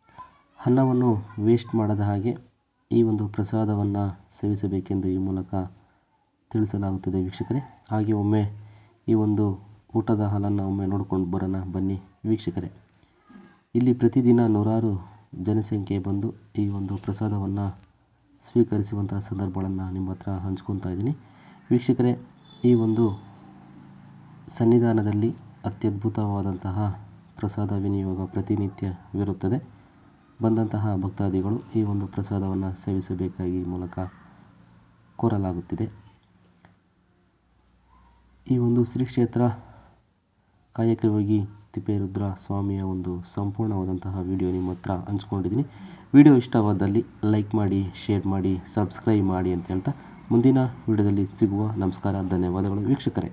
ಅನ್ನವನ್ನು ವೇಸ್ಟ್ ಮಾಡದ ಹಾಗೆ ಈ ಒಂದು ಪ್ರಸಾದವನ್ನು ಸೇವಿಸಬೇಕೆಂದು ಈ ಮೂಲಕ ತಿಳಿಸಲಾಗುತ್ತದೆ ವೀಕ್ಷಕರೇ. ಹಾಗೆ ಒಮ್ಮೆ ಈ ಒಂದು ಊಟದ ಹಾಲನ್ನು ಒಮ್ಮೆ ನೋಡ್ಕೊಂಡು ಬರೋಣ. ಬನ್ನಿ ವೀಕ್ಷಕರೇ. ಇಲ್ಲಿ ಪ್ರತಿದಿನ ನೂರಾರು ಜನಸಂಖ್ಯೆ ಬಂದು ಈ ಒಂದು ಪ್ರಸಾದವನ್ನು ಸ್ವೀಕರಿಸುವಂತಹ ಸಂದರ್ಭಗಳನ್ನು ನಿಮ್ಮ ಹತ್ರ ಹಂಚ್ಕೊತಾ ಇದ್ದೀನಿ. ವೀಕ್ಷಕರೇ, ಈ ಒಂದು ಸನ್ನಿಧಾನದಲ್ಲಿ ಅತ್ಯದ್ಭುತವಾದಂತಹ ಪ್ರಸಾದ ವಿನಿಯೋಗ ಪ್ರತಿನಿತ್ಯವಿರುತ್ತದೆ. ಬಂದಂತಹ ಭಕ್ತಾದಿಗಳು ಈ ಒಂದು ಪ್ರಸಾದವನ್ನು ಸೇವಿಸಬೇಕಾಗಿ ಮೂಲಕ ಕೋರಲಾಗುತ್ತಿದೆ. ಈ ಒಂದು ಶ್ರೀ ಕ್ಷೇತ್ರ ಕಾಯಕವಾಗಿ ತಿಪ್ಪೇರುದ್ರ ಸ್ವಾಮಿಯ ಒಂದು ಸಂಪೂರ್ಣವಾದಂತಹ ವಿಡಿಯೋ ನಿಮ್ಮ ಹತ್ರ ಹಂಚ್ಕೊಂಡಿದ್ದೀನಿ. ವಿಡಿಯೋ ಇಷ್ಟವಾದಲ್ಲಿ ಲೈಕ್ ಮಾಡಿ, ಶೇರ್ ಮಾಡಿ, ಸಬ್ಸ್ಕ್ರೈಬ್ ಮಾಡಿ ಅಂತ ಹೇಳ್ತಾ ಮುಂದಿನ ವಿಡಿಯೋದಲ್ಲಿ ಸಿಗುವ ನಮಸ್ಕಾರ, ಧನ್ಯವಾದಗಳು ವೀಕ್ಷಕರೇ.